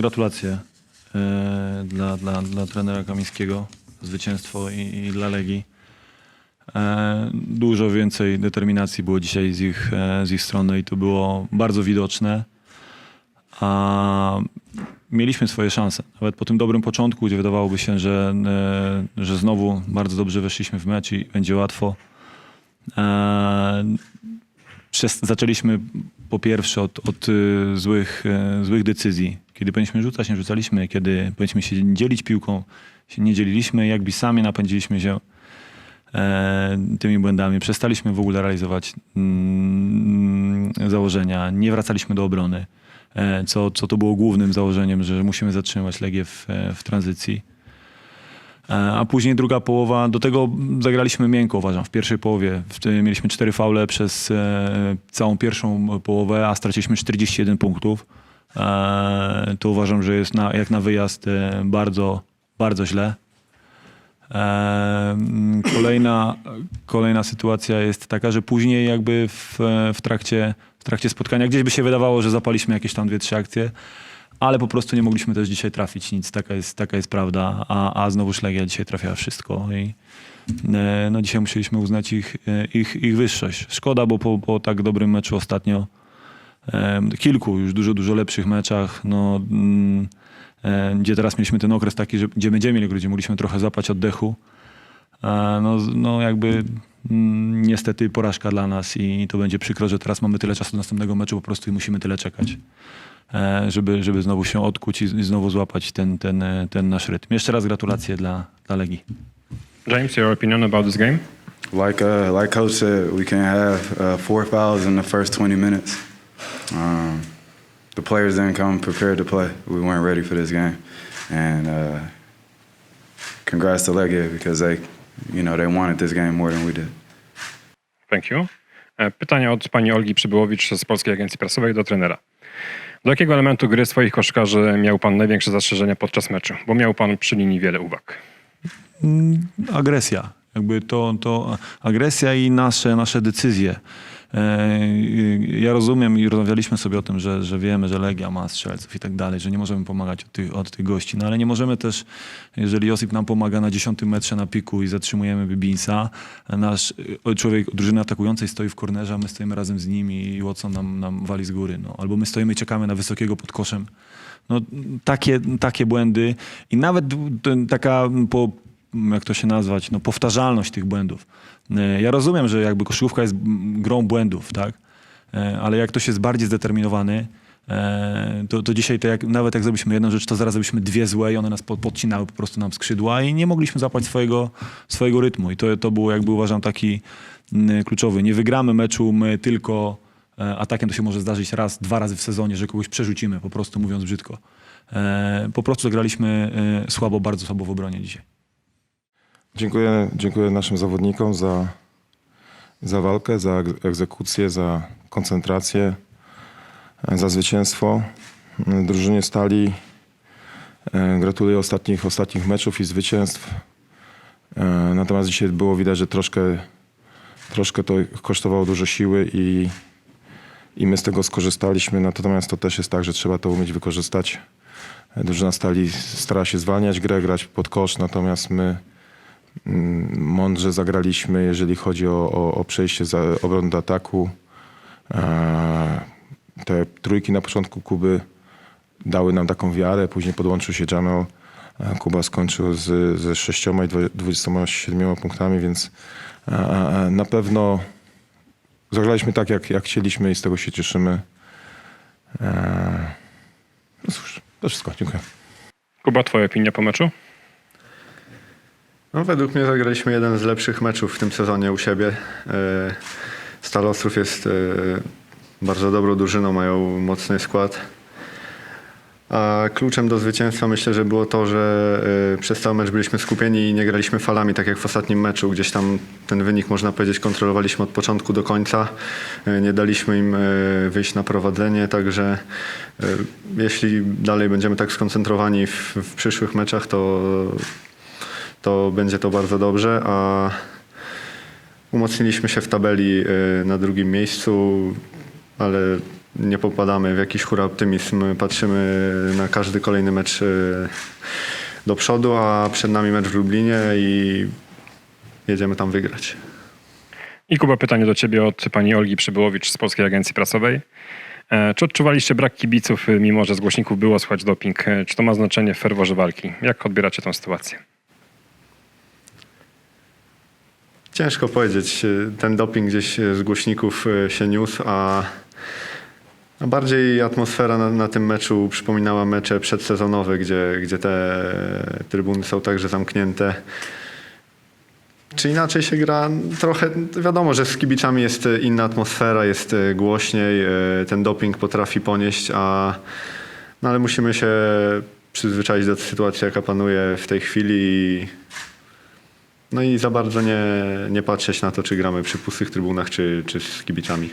gratulacje e, dla, dla, dla trenera Kamińskiego. Zwycięstwo i, i dla Legii. E, dużo więcej determinacji było dzisiaj z ich, e, z ich strony i to było bardzo widoczne. A mieliśmy swoje szanse. Nawet po tym dobrym początku, gdzie wydawałoby się, że, e, że znowu bardzo dobrze weszliśmy w mecz i będzie łatwo. E, przez, zaczęliśmy po pierwsze od, od y, złych, e, złych decyzji. Kiedy powinniśmy rzucać, nie rzucaliśmy. Kiedy powinniśmy się dzielić piłką, się nie dzieliliśmy. Jakby sami napędziliśmy się e, tymi błędami. Przestaliśmy w ogóle realizować mm, założenia. Nie wracaliśmy do obrony. E, co, co to było głównym założeniem, że musimy zatrzymać Legię w, e, w tranzycji. E, A później druga połowa, do tego zagraliśmy miękko, uważam, w pierwszej połowie. Mieliśmy cztery faule przez e, całą pierwszą połowę, a straciliśmy 41 punktów. E, To uważam, że jest na, jak na wyjazd bardzo, bardzo źle. Mm, Kolejna, kolejna sytuacja jest taka, że później jakby w, w, trakcie, w trakcie spotkania gdzieś by się wydawało, że zapaliśmy jakieś tam dwie, trzy akcje, ale po prostu nie mogliśmy też dzisiaj trafić nic. Taka jest, taka jest prawda, a, a znowu Legia dzisiaj trafiała wszystko i e, no dzisiaj musieliśmy uznać ich, e, ich, ich wyższość. Szkoda, bo po, po tak dobrym meczu ostatnio, kilku już dużo, dużo lepszych meczach, no, mm, e, gdzie teraz mieliśmy ten okres taki, że, gdzie będziemy mieli, gdzie mogliśmy trochę zapać oddechu, no, no jakby mm, niestety porażka dla nas i to będzie przykro, że teraz mamy tyle czasu do następnego meczu po prostu i musimy tyle czekać, żeby, żeby znowu się odkuć i, i znowu złapać ten, ten, e, ten nasz rytm. Jeszcze raz gratulacje dla, dla Legii. James, your opinion about this game? Like uh, like Coach said, we can have uh, four fouls in the first 20 minutes. Um, the players didn't come prepared to play. We weren't ready for this game, and uh, congrats to Legia because they, you know, they wanted this game more than we did. Thank you. E, Pytanie od pani Olgi Przybyłowicz z Polskiej Agencji Prasowej do trenera. Do jakiego elementu gry swoich koszykarzy miał pan największe zastrzeżenia podczas meczu? Bo miał pan przy linii wiele uwag. agresja. Jakby to, to agresja i nasze, nasze decyzje. E, Ja rozumiem i rozmawialiśmy sobie o tym, że, że wiemy, że Legia ma strzelców i tak dalej, że nie możemy pomagać od tych, od tych gości, no ale nie możemy też, jeżeli Josip nam pomaga na 10 metrze na piku i zatrzymujemy Bibinsa, nasz e, człowiek drużyny atakującej stoi w kornerze, a my stoimy razem z nim i Watson nam, nam wali z góry. No. Albo my stoimy czekamy na wysokiego pod koszem. No, takie, takie błędy i nawet taka po, jak to się nazwać, no, powtarzalność tych błędów. E, Ja rozumiem, że jakby koszykówka jest grą błędów, tak? E, Ale jak ktoś jest bardziej zdeterminowany, e, to, to dzisiaj to jak, nawet jak zrobiliśmy jedną rzecz, to zaraz zrobiliśmy dwie złe i one nas po- podcinały po prostu nam skrzydła i nie mogliśmy zapać swojego, swojego rytmu. I to, to był jakby uważam taki mm, kluczowy. Nie wygramy meczu my tylko atakiem, to się może zdarzyć raz, dwa razy w sezonie, że kogoś przerzucimy, po prostu mówiąc brzydko. Po prostu zagraliśmy e, słabo, bardzo słabo w obronie dzisiaj. Dziękuję, dziękuję naszym zawodnikom za, za walkę, za ek- egzekucję, za koncentrację, za zwycięstwo. Drużynie Stali gratuluję ostatnich, ostatnich meczów i zwycięstw. Natomiast dzisiaj było widać, że troszkę, troszkę to kosztowało dużo siły i, i my z tego skorzystaliśmy. Natomiast to też jest tak, że trzeba to umieć wykorzystać. Drużyna Stali stara się zwalniać grę, grać pod kosz, natomiast my mądrze zagraliśmy, jeżeli chodzi o, o, o przejście za obrony do ataku. E, Te trójki na początku Kuby dały nam taką wiarę, później podłączył się Jamal. E, Kuba skończył z, ze sześcioma i dwu- 27 punktami, więc e, na pewno zagraliśmy tak, jak, jak chcieliśmy i z tego się cieszymy. No cóż, to wszystko. Dziękuję. Kuba, twoja opinia po meczu? No, według mnie zagraliśmy jeden z lepszych meczów w tym sezonie u siebie. E, Stal Ostrów jest e, bardzo dobrą drużyną, mają mocny skład. A kluczem do zwycięstwa myślę, że było to, że e, przez cały mecz byliśmy skupieni i nie graliśmy falami, tak jak w ostatnim meczu. Gdzieś tam ten wynik, można powiedzieć, kontrolowaliśmy od początku do końca. Nie daliśmy im wyjść na prowadzenie, także jeśli dalej będziemy tak skoncentrowani w, w przyszłych meczach, to to będzie to bardzo dobrze, a umocniliśmy się w tabeli y, na drugim miejscu, ale nie popadamy w jakiś hura optymizm. Patrzymy na każdy kolejny mecz e, do przodu, a przed nami mecz w Lublinie i jedziemy tam wygrać. I Kuba, pytanie do ciebie od pani Olgi Przybyłowicz z Polskiej Agencji Prasowej. E, Czy odczuwaliście brak kibiców, y, mimo że z głośników było słychać doping? E, Czy to ma znaczenie w ferworze walki? Jak odbieracie tę sytuację? Ciężko powiedzieć. Ten doping gdzieś z głośników e, się niósł, a bardziej atmosfera na, na tym meczu przypominała mecze przedsezonowe, gdzie, gdzie te trybuny są także zamknięte. Czy inaczej się gra? Trochę wiadomo, że z kibicami jest inna atmosfera, jest e, głośniej, e, ten doping potrafi ponieść, a no ale musimy się przyzwyczaić do sytuacji, jaka panuje w tej chwili. No i za bardzo nie, nie patrzeć na to, czy gramy przy pustych trybunach, czy, czy z kibicami.